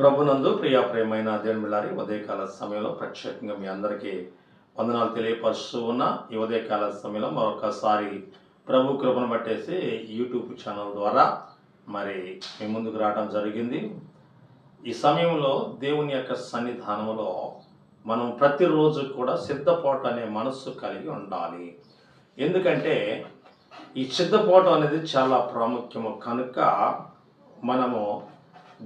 ప్రభునందు ప్రియా ప్రేమైన దేవుని బిళ్ళారి ఉదయకాల సమయంలో ప్రత్యేకంగా మీ అందరికీ వందనాలు తెలియపరుస్తూ ఉన్న ఈ ఉదయకాల సమయంలో మరొకసారి ప్రభు కృపను పట్టేసి యూట్యూబ్ ఛానల్ ద్వారా మరి మీ ముందుకు రావడం జరిగింది. ఈ సమయంలో దేవుని యొక్క సన్నిధానంలో మనం ప్రతిరోజు కూడా సిద్ధపోటు అనే మనస్సు కలిగి ఉండాలి. ఎందుకంటే ఈ సిద్ధపోటు అనేది చాలా ప్రాముఖ్యము. కనుక మనము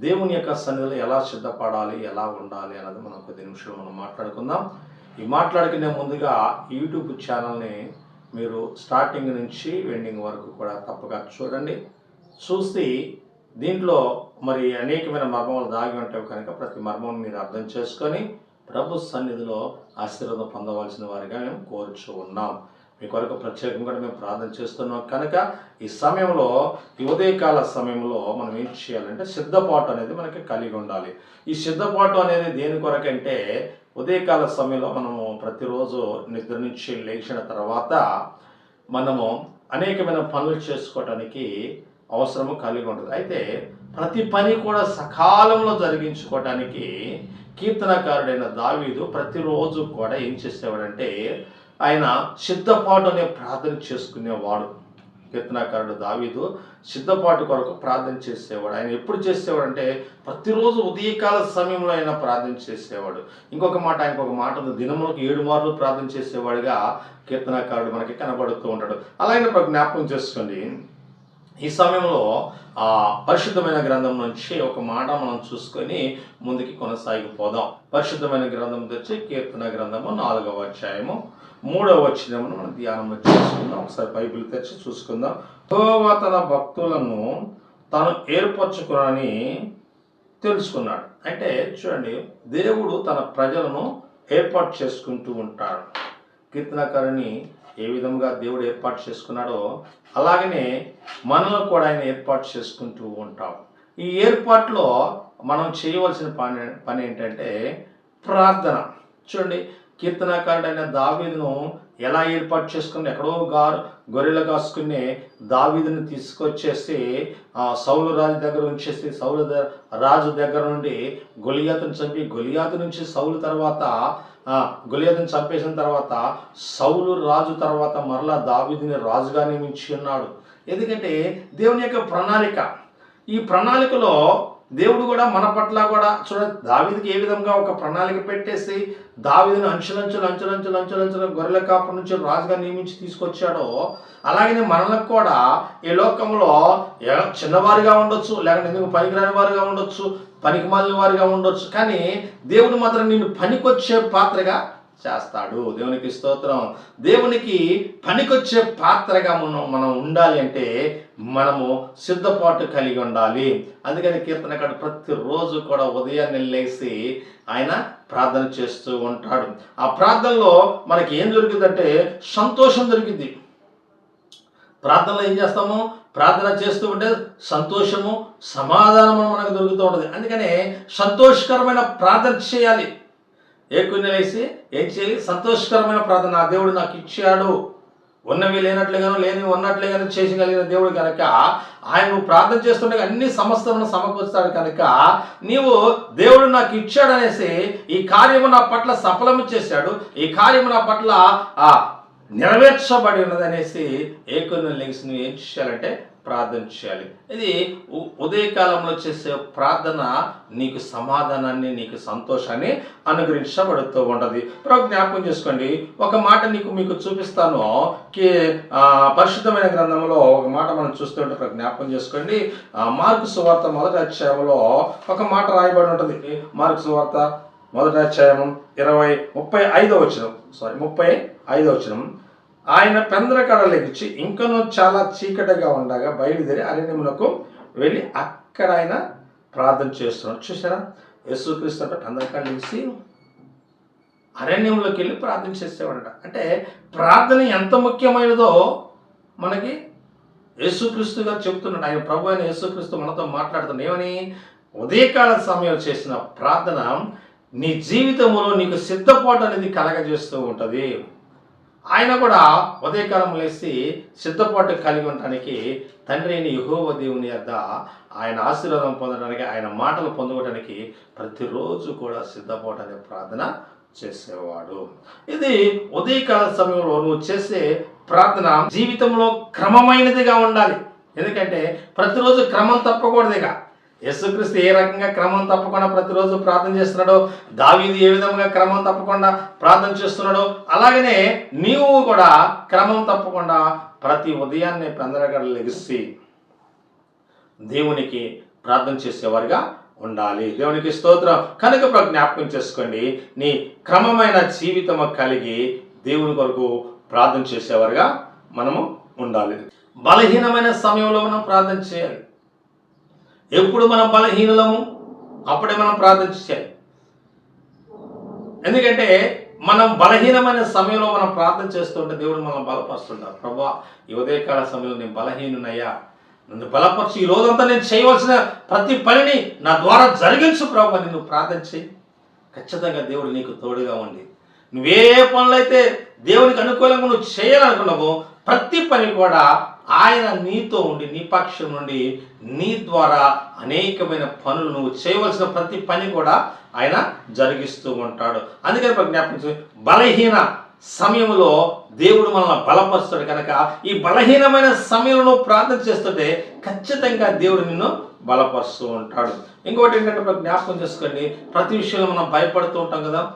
దేవుని యొక్క సన్నిధిలో ఎలా సిద్ధపడాలి ఎలా ఉండాలి అన్నది మనం కొద్ది నిమిషాలు మనం మాట్లాడుకుందాం. ఈ మాట్లాడుకునే ముందుగా యూట్యూబ్ ఛానల్ని మీరు స్టార్టింగ్ నుంచి ఎండింగ్ వరకు కూడా తప్పక చూడండి. చూసి దీంట్లో మరి అనేకమైన మర్మములు దాగి ఉంటాయి కనుక ప్రతి మర్మం మీరు అర్థం చేసుకొని ప్రభు సన్నిధిలో ఆశీర్వాదం పొందవలసిన వారిగా మేము కోరుచు ఉన్నాం. మీ కొరకు ప్రత్యేకంగా కూడా మేము ప్రార్థన చేస్తున్నాం. కనుక ఈ సమయంలో ఈ ఉదయకాల సమయంలో మనం ఏం చేయాలంటే సిద్ధపాటు అనేది మనకి కలిగి ఉండాలి. ఈ సిద్ధపాటు అనేది దేని కొరకంటే ఉదయకాల సమయంలో మనము ప్రతిరోజు నిద్ర నుంచి లేచిన తర్వాత మనము అనేకమైన పనులు చేసుకోవటానికి అవసరము కలిగి ఉంటుంది అయితే ప్రతి పని కూడా సకాలంలో జరిగించుకోవటానికి కీర్తనకారుడైన దావీదు ప్రతిరోజు కూడా ఏం చేసేవాడంటే ఆయన సిద్ధపాటు అనే ప్రార్థన చేసుకునేవాడు. కీర్తనాకారుడు దావీదు సిద్ధపాటు కొరకు ప్రార్థన చేసేవాడు. ఆయన ఎప్పుడు చేసేవాడు అంటే ప్రతిరోజు ఉదయకాల సమయంలో ఆయన ప్రార్థన చేసేవాడు. ఇంకొక మాట ఆయనకు ఒక మాట ఉంది. దినములకు ఏడు మార్లు ప్రార్థన చేసేవాడుగా కీర్తనాకారుడు మనకి కనబడుతూ ఉంటాడు. అలా ఆయన జ్ఞాపకం చేసుకోండి. ఈ సమయంలో ఆ పరిశుద్ధమైన గ్రంథం నుంచి ఒక మాట మనం చూసుకొని ముందుకి కొనసాగిపోదాం. పరిశుద్ధమైన గ్రంథం తెచ్చి కీర్తన గ్రంథము నాలుగవ అధ్యాయము మూడవ వచ్చినమును మనం ధ్యానంలో చేసుకుందాం. ఒకసారి బైబిల్ తెచ్చి చూసుకుందాం. యహోవా తన భక్తులను తాను ఏర్పరచుకునని తెలుసుకున్నాడు. అంటే చూడండి దేవుడు తన ప్రజలను ఏర్పాటు చేసుకుంటూ ఉంటాడు. కీర్తనకారుని ఏ విధంగా దేవుడు ఏర్పాటు చేసుకున్నాడో అలాగనే మనలో కూడా ఆయన ఏర్పాటు చేసుకుంటూ ఉంటాం ఈ ఏర్పాట్లో మనం చేయవలసిన పని పని ఏంటంటే ప్రార్థన. చూడండి కీర్తనాకారుడైన దావీదును ఎలా ఏర్పాటు చేసుకుని ఎక్కడో గారు గొర్రెలు కాసుకుని దావీదుని తీసుకొచ్చేసి సౌలు రాజు దగ్గర ఉంచేసి సౌలు ద- రాజు దగ్గర నుండి గొలియాతను చంపి గొలియాతు నుంచి సౌలు తర్వాత ఆ, గొలియాతుని చంపేసిన తర్వాత సౌలు రాజు తర్వాత మరలా దావీదుని రాజుగా నియమించి ఉన్నాడు. ఎందుకంటే దేవుని యొక్క ప్రణాళిక ఈ ప్రణాళికలో దేవుడు కూడా మన పట్ల కూడా చూడండి దావిదికి ఏ విధంగా ఒక ప్రణాళిక పెట్టేసి దావిదిని అంచులంచులు అంచులంచులు అంచులంచులు గొర్రెల కాపు నుంచి రాజుగా నియమించి తీసుకొచ్చాడో అలాగనే మనలకు కూడా ఈ లోకంలో చిన్నవారిగా ఉండొచ్చు లేకుంటే ఎందుకు పనికిరాని వారిగా ఉండొచ్చు పనికి మాలిన వారిగా ఉండొచ్చు. కానీ దేవుడు మాత్రం నిన్ను పనికొచ్చే పాత్రగా చేస్తాడు. దేవునికి స్తోత్రం. దేవునికి పనికొచ్చే పాత్రగా మనం మనం ఉండాలి అంటే మనము సిద్ధపాటు కలిగి ఉండాలి. అందుకని కీర్తనకాడు ప్రతిరోజు కూడా ఉదయాన్నే లేసి ఆయన ప్రార్థన చేస్తూ ఉంటాడు. ఆ ప్రార్థనలో మనకి ఏం దొరికిందంటే సంతోషం దొరికింది. ప్రార్థనలో ఏం చేస్తాము? ప్రార్థన చేస్తూ ఉంటే సంతోషము సమాధానము మనకు దొరుకుతూ ఉంటుంది. అందుకనే సంతోషకరమైన ప్రార్థన చేయాలి. ఏ కొన్ని వేసి ఏం చేయాలి సంతోషకరమైన ప్రార్థన. నా దేవుడు నాకు ఇచ్చాడు. ఉన్నవి లేనట్లుగాను లేని ఉన్నట్లుగాను చేసగలిగిన దేవుడు కనుక ఆయన నువ్వు ప్రార్థన చేస్తుండగా అన్ని సమస్తలను సమకూరుస్తాడు కనుక నీవు దేవుడు నాకు ఇచ్చాడనేసి ఈ కార్యము నా పట్ల సఫలము చేశాడు. ఈ కార్యము నా పట్ల నెరవేర్చబడి ఉన్నదనేసి ఏ కొన్ని లింక్స్ నువ్వు ఏం చేయాలంటే ప్రార్థన చేయాలి. ఇది ఉ- ఉదయకాలంలో చేసే ప్రార్థన నీకు సమాధానాన్ని నీకు సంతోషాన్ని అనుగ్రహించబడుతూ ఉంటుంది. ప్రభు జ్ఞాపకం చేసుకోండి. ఒక మాట నీకు మీకు చూపిస్తాను. కే పరిశుద్ధమైన గ్రంథంలో ఒక మాట మనం చూస్తుంటే ప్రభు జ్ఞాపకం చేసుకోండి. మార్కు సువార్త మొదటి అధ్యాయంలో ఒక మాట రాయబడి ఉంటుంది. మార్కు సువార్త మొదటి అధ్యాయం ఇరవై ముప్పై ఐదో వచ్చిన సారీ ముప్పై ఐదో వచ్చినం ఆయన పెందరకడ లెగిచి ఇంకనూ చాలా చీకటిగా ఉండగా బయలుదేరి అరణ్యములకు వెళ్ళి అక్కడ ఆయన ప్రార్థన చేస్తున్నాడు. చూసారా యేసుక్రీస్తు అంటే పెందరకడ లెగిసి అరణ్యంలోకి వెళ్ళి ప్రార్థన చేసేవాడట. అంటే ప్రార్థన ఎంత ముఖ్యమైనదో మనకి యేసుక్రీస్తు గారు చెప్తున్నాడు. ఆయన ప్రభు అయిన యేసుక్రీస్తు మనతో మాట్లాడుతున్నాడు. ఏమని? ఉదయకాల సమయంలో చేసిన ప్రార్థన నీ జీవితంలో నీకు సిద్ధపాటు అనేది కలగజేస్తూ ఉంటుంది. ఆయన కూడా ఉదయకాలం లేచి సిద్ధపాటు కలిగి ఉండటానికి తండ్రి అయిన యహోవ దేవుని యొద్ద ఆయన ఆశీర్వాదం పొందడానికి ఆయన మాటలు పొందుకోవడానికి ప్రతిరోజు కూడా సిద్ధపాటు అనే ప్రార్థన చేసేవాడు. ఇది ఉదయకాల సమయంలో నువ్వు చేసే ప్రార్థన జీవితంలో క్రమమైనదిగా ఉండాలి. ఎందుకంటే ప్రతిరోజు క్రమం తప్పకూడదుగా. యేసుక్రీస్తు ఏ రకంగా క్రమం తప్పకుండా ప్రతిరోజు ప్రార్థన చేస్తున్నాడో దావీది ఏ విధంగా క్రమం తప్పకుండా ప్రార్థన చేస్తున్నాడో అలాగనే నీవు కూడా క్రమం తప్పకుండా ప్రతి ఉదయాన్నే పెందరగడ లెగిసి దేవునికి ప్రార్థన చేసేవారుగా ఉండాలి. దేవునికి స్తోత్రం. కనుక జ్ఞాపకం చేసుకోండి. నీ క్రమమైన జీవితం కలిగి దేవుని కొరకు ప్రార్థన చేసేవారుగా మనము ఉండాలి. బలహీనమైన సమయంలో మనం ప్రార్థన చేయాలి. ఎప్పుడు మనం బలహీనలము? అప్పుడే మనం ప్రార్థన చేయాలి ఎందుకంటే మనం బలహీనమైన సమయంలో మనం ప్రార్థన చేస్తుంటే దేవుడు మనం బలపరుస్తుంటారు ప్రభా ఈ ఉదయకాల సమయంలో నేను బలహీనునయ్యా. నన్ను బలపరచు ఈ రోజంతా నేను చేయవలసిన ప్రతి పనిని నా ద్వారా జరిగించు ప్రభా. నిన్ను ప్రార్థన చేయి. ఖచ్చితంగా దేవుడు నీకు తోడుగా ఉండి. నువ్వే పనులైతే దేవునికి అనుకూలంగా నువ్వు చేయాలనుకున్నావో ప్రతి పని కూడా ఆయన నీతో ఉండి నీ పక్షం నుండి నీ ద్వారా అనేకమైన పనులు నువ్వు చేయవలసిన ప్రతి పని కూడా ఆయన జరిగిస్తూ ఉంటాడు. అందుకని ఇప్పుడు జ్ఞాపకం బలహీన సమయంలో దేవుడు మనల్ని బలపరుస్తాడు కనుక ఈ బలహీనమైన సమయంలో ప్రార్థన చేస్తుంటే ఖచ్చితంగా దేవుడు నిన్ను బలపరుస్తూ ఉంటాడు. ఇంకోటి ఏంటంటే జ్ఞాపకం చేసుకోండి ప్రతి విషయంలో మనం భయపడుతూ ఉంటాం కదా.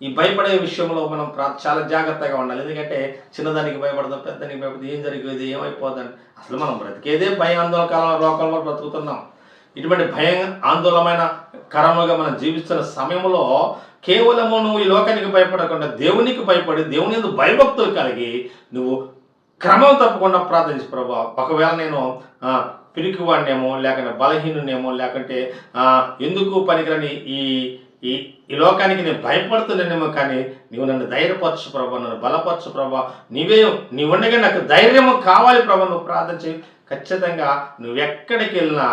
ఈ భయపడే విషయంలో మనం చాలా జాగ్రత్తగా ఉండాలి. ఎందుకంటే చిన్నదానికి భయపడదాం పెద్దదానికి భయపడదు ఏం జరిగేది ఏమైపోతుంది అసలు మనం బ్రతికేదే భయ ఆందోళన కాలంలో రోగాల్లో బ్రతుకుతున్నాం. ఇటువంటి భయం ఆందోళనమైన కరముగా మనం జీవిస్తున్న సమయంలో కేవలము నువ్వు ఈ లోకానికి భయపడకుండా దేవునికి భయపడి దేవుని ఎందుకు భయభక్తులు కలిగి నువ్వు క్రమం తప్పకుండా ప్రార్థించు ప్రభా ఒకవేళ నేను పిరికివాడినేమో లేకుంటే బలహీనునేమో లేకుంటే ఎందుకు పనికిరని ఈ ఈ ఈ లోకానికి నేను భయపడుతున్నానేమో కానీ నీవు నన్ను ధైర్యపరచు ప్రభా నన్ను బలపరచు ప్రభా. నీవే నీవు ఉండగా నాకు ధైర్యము కావాలి ప్రభా నువ్వు ప్రార్థన చేయి. ఖచ్చితంగా నువ్వు ఎక్కడికి వెళ్ళినా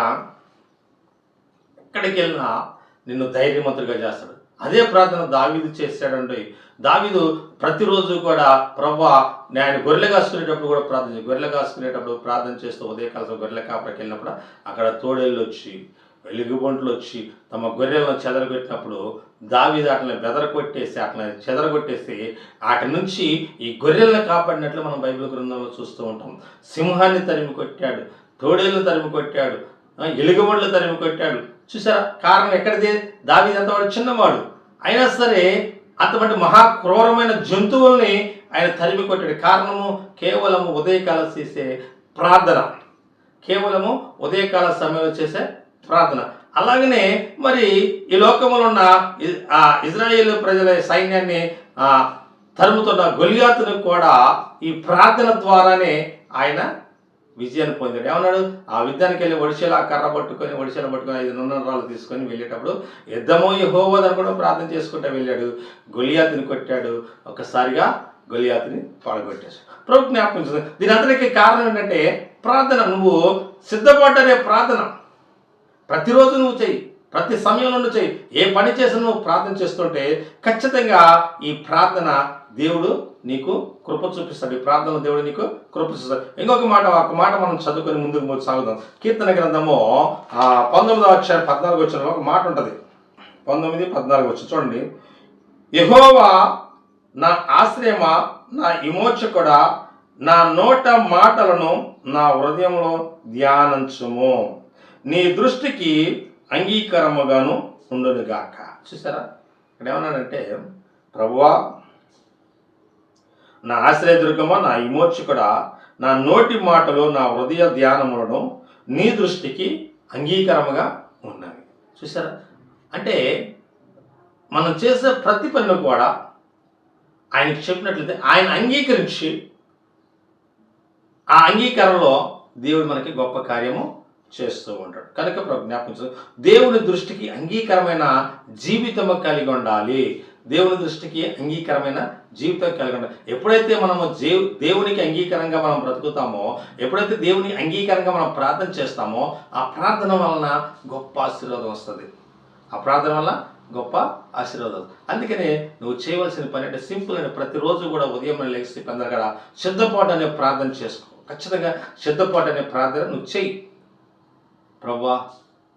ఎక్కడికి వెళ్ళినా నిన్ను ధైర్యమంతుడిగా చేస్తాడు. అదే ప్రార్థన దావీదు చేశాడండి. దావీదు ప్రతిరోజు కూడా ప్రభా నేను గొర్రెలు కాసుకునేటప్పుడు కూడా ప్రార్థన గొర్రెలు కాసుకునేటప్పుడు ప్రార్థన చేస్తూ ఉదయకాలం గొర్రెల కాపరికి వెళ్ళినప్పుడు అక్కడ తోడేళ్ళు వచ్చి వెలుగుబంట్లు వచ్చి తమ గొర్రెలను చెదరగొట్టినప్పుడు దావి అట్లని బెదరగొట్టేసి అట్లని చెదరగొట్టేసి వాటి నుంచి ఈ గొర్రెలను కాపాడినట్లు మనం బైబిల్ గ్రంథంలో చూస్తూ ఉంటాం. సింహాన్ని తరిమి కొట్టాడు తోడేళ్ళను తరిమి కొట్టాడు ఆ, ఎలుగుబండ్లు తరిమి కొట్టాడు. చూసారా? కారణం ఎక్కడిదే? దావి అంతవాడు చిన్నవాడు. అయినా సరే అటువంటి మహా క్రూరమైన జంతువుల్ని ఆయన తరిమి కొట్టాడు. కారణము కేవలము ఉదయకాల చేసే ప్రార్థన. కేవలము ఉదయకాల సమయంలో చేసే ప్రార్థన. అలాగనే మరి ఈ లోకంలో ఉన్న ఆ ఇజ్రాయేల్ ప్రజల సైన్యాన్ని ఆ, తరుముతున్న గొలియాతును కూడా ఈ ప్రార్థన ద్వారానే ఆయన విజయాన్ని పొందాడు. ఏమన్నాడు? ఆ యుద్ధానికి వెళ్ళి ఒడిశల కర్ర పట్టుకొని ఒడిశల పట్టుకొని ఐదు నున్నరాలు తీసుకొని వెళ్ళేటప్పుడు యుద్ధమో హోవదని కూడా ప్రార్థన చేసుకుంటూ వెళ్ళాడు. గొలియాతుని కొట్టాడు. ఒక్కసారిగా గొలియాతుని పాడగొట్టాడు ప్రభు జ్ఞాపకం దీని అందరికీ కారణం ఏంటంటే ప్రార్థన. నువ్వు సిద్ధపడ్డనే ప్రార్థన. ప్రతిరోజు నువ్వు చేయి ప్రతి సమయంలో నువ్వు చేయి ఏ పని చేసినా నువ్వు ప్రార్థన చేస్తుంటే ఖచ్చితంగా ఈ ప్రార్థన దేవుడు నీకు కృప చూపిస్తాడు. ఈ ప్రార్థన దేవుడు నీకు కృప చూపిస్తాడు. ఇంకొక మాట ఒక మాట మనం చదువుకొని ముందుకు ముందు సాగుదాం. కీర్తన గ్రంథము పంతొమ్మిదవ అక్షరం పద్నాలుగు వచ్చిన ఒక మాట ఉంటుంది. పంతొమ్మిది పద్నాలుగు వచ్చి చూడండి. యహోవా నా ఆశ్రయమా నా విమోచకుడా నా నోట మాటలను నా హృదయంలో ధ్యానించుము. నీ దృష్టికి అంగీకారముగాను ఉండునుగాక. చూసారా? ఇక్కడ ఏమన్నాడంటే ప్రభువా నా ఆశ్రయదుర్గమా నా విమోచకుడా నా నోటి మాటలు నా హృదయ ధ్యానములను నీ దృష్టికి అంగీకారముగా ఉన్నవి. చూసారా? అంటే మనం చేసే ప్రతి పనిని కూడా ఆయనకి చెప్పినట్లయితే ఆయన అంగీకరించి ఆ అంగీకారంలో దేవుడు మనకి గొప్ప కార్యము చేస్తూ ఉంటాడు. కనుక ప్రభు జ్ఞాపించు దేవుని దృష్టికి అంగీకరమైన జీవితము కలిగి ఉండాలి. దేవుని దృష్టికి అంగీకరమైన జీవితం కలిగి ఉండాలి. ఎప్పుడైతే మనము దేవునికి అంగీకరంగా మనం బ్రతుకుతామో ఎప్పుడైతే దేవుని అంగీకరంగా మనం ప్రార్థన చేస్తామో ఆ ప్రార్థన వలన గొప్ప ఆశీర్వాదం వస్తుంది. ఆ ప్రార్థన వల్ల గొప్ప ఆశీర్వాదం అందుకనే నువ్వు చేయవలసిన పని అంటే సింపుల్ అని ప్రతిరోజు కూడా ఉదయం లేచి అందరికడ సిద్ధపాటు అనే ప్రార్థన చేసుకో. ఖచ్చితంగా సిద్ధపాటు అనే ప్రార్థన నువ్వు చెయ్యి. ప్రభా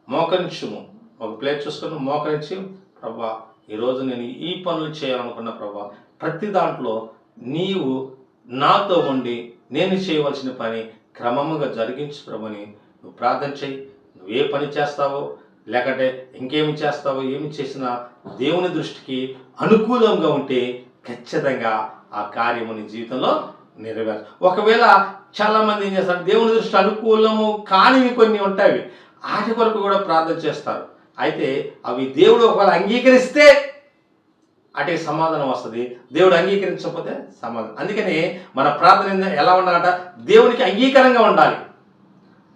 మోకరించుము. ఒక ప్లేట్ చూసుకొని మోకరించి ప్రభా ఈరోజు నేను ఈ పనులు చేయాలనుకున్న ప్రభా ప్రతి దాంట్లో నీవు నాతో ఉండి నేను చేయవలసిన పని క్రమముగా జరిగించు ప్రభని. నువ్వు ప్రార్థన చేయి. నువ్వు ఏ పని చేస్తావో లేకంటే ఇంకేమి చేస్తావో ఏమి చేసినా దేవుని దృష్టికి అనుకూలంగా ఉంటే ఖచ్చితంగా ఆ కార్యము నీ జీవితంలో నెరవేరు. ఒకవేళ చాలా మంది ఏం చేస్తారు? దేవుని దృష్టి అనుకూలము కానివి కొన్ని ఉంటాయి. వాటి కొరకు కూడా ప్రార్థన చేస్తారు. అయితే అవి దేవుడు ఒకవేళ అంగీకరిస్తే అటే సమాధానం వస్తుంది. దేవుడు అంగీకరించకపోతే సమాధానం. అందుకని మన ప్రార్థన ఎలా ఉండాలంట? దేవునికి అంగీకారంగా ఉండాలి.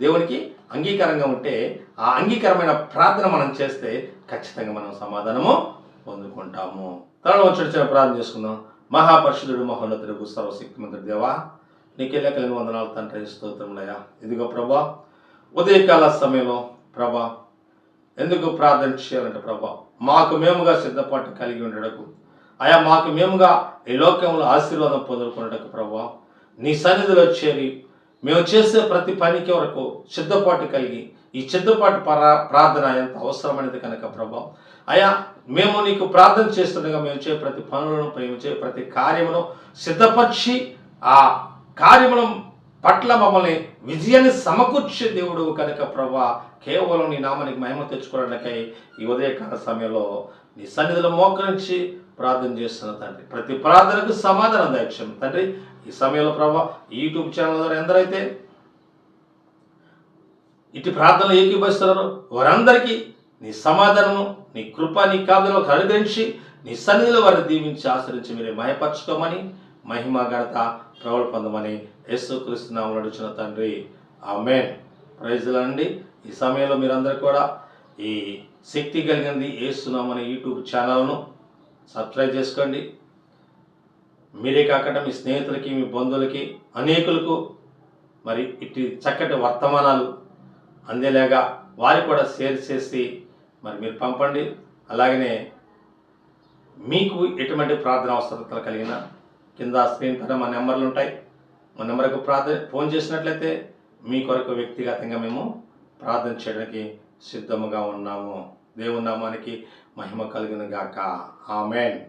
దేవునికి అంగీకారంగా ఉంటే ఆ అంగీకారమైన ప్రార్థన మనం చేస్తే ఖచ్చితంగా మనం సమాధానము పొందుకుంటాము. తర్వాత చిన్న ప్రార్థన చేసుకుందాం. మహాపరిషుడు మహోన్నతుడు సర్వశక్తిమంతుడు దేవా నీకెళ్ళ కలిగి వందనాలు తండ్రి స్తోత్రములయ్యా. ఇదిగో ప్రభా ఉదయకాల సమయంలో ప్రభా ఎందుకు ప్రార్థన చేయాలంటే ప్రభా మాకు మేముగా సిద్ధపాటు కలిగి ఉండటకు అయా మాకు మేముగా ఈ లోకంలో ఆశీర్వాదం పొందుకున్నటకు ప్రభా నీ సన్నిధిలో చేరి మేము చేసే ప్రతి పనికి వరకు సిద్ధపాటు కలిగి ఈ సిద్ధపాటు పరా ప్రార్థన ఎంత అవసరమైనది కనుక ప్రభా అయా మేము నీకు ప్రార్థన చేస్తుండగా మేము చే ప్రతి పనులను మేము చే ప్రతి కార్యమును సిద్ధపరిచి ఆ కార్యముల పట్ల మమ్మల్ని విజయాన్ని సమకూర్చే దేవుడు కనుక ప్రభా కేవలం నీ నామానికి మహిమ తెచ్చుకోవడానికై ఈ ఉదయకాల సమయంలో నీ సన్నిధిలో మోకరించి ప్రార్థన చేస్తున్న తండ్రి. ప్రతి ప్రార్థనకు సమాధానం దాక్ష్యం తండ్రి ఈ సమయంలో ప్రభా యూట్యూబ్ ఛానల్ ద్వారా ఎందరైతే ఇటు ప్రార్థనలు ఏకీభవిస్తున్నారో వారందరికీ నీ సమాధానము నీ కృప నీ కాదులో అనుగ్రహించి నీ సన్నిధిలో వారిని దీవించి ఆశ్రయించి మీరే మయపరచుకోమని మహిమ ఘనత ప్రబల పొందమని యేసు తండ్రి ఆ తండ్రి. ఆమెన్. ప్రైజులండి ఈ సమయంలో మీరందరూ కూడా ఈ శక్తి కలిగింది వేస్తున్నామని యూట్యూబ్ ఛానల్ను సబ్స్క్రైబ్ చేసుకోండి. మీరే కాకుండా మీ స్నేహితులకి మీ బంధువులకి అనేకులకు మరి ఇటు చక్కటి వర్తమానాలు అందేలాగా వారి కూడా షేర్ చేసి మరి మీరు పంపండి. అలాగనే మీకు ఎటువంటి ప్రార్థన అవసరతలు కలిగిన కింద స్క్రీన్ పైన మా నెంబర్లు ఉంటాయి. మా నెంబర్కు ప్రార్థన ఫోన్ చేసినట్లయితే మీ కొరకు వ్యక్తిగతంగా మేము ప్రార్థన చేయడానికి సిద్ధముగా ఉన్నాము. దేవుని నామానికి మహిమ కలిగిన గాక ఆమెన్.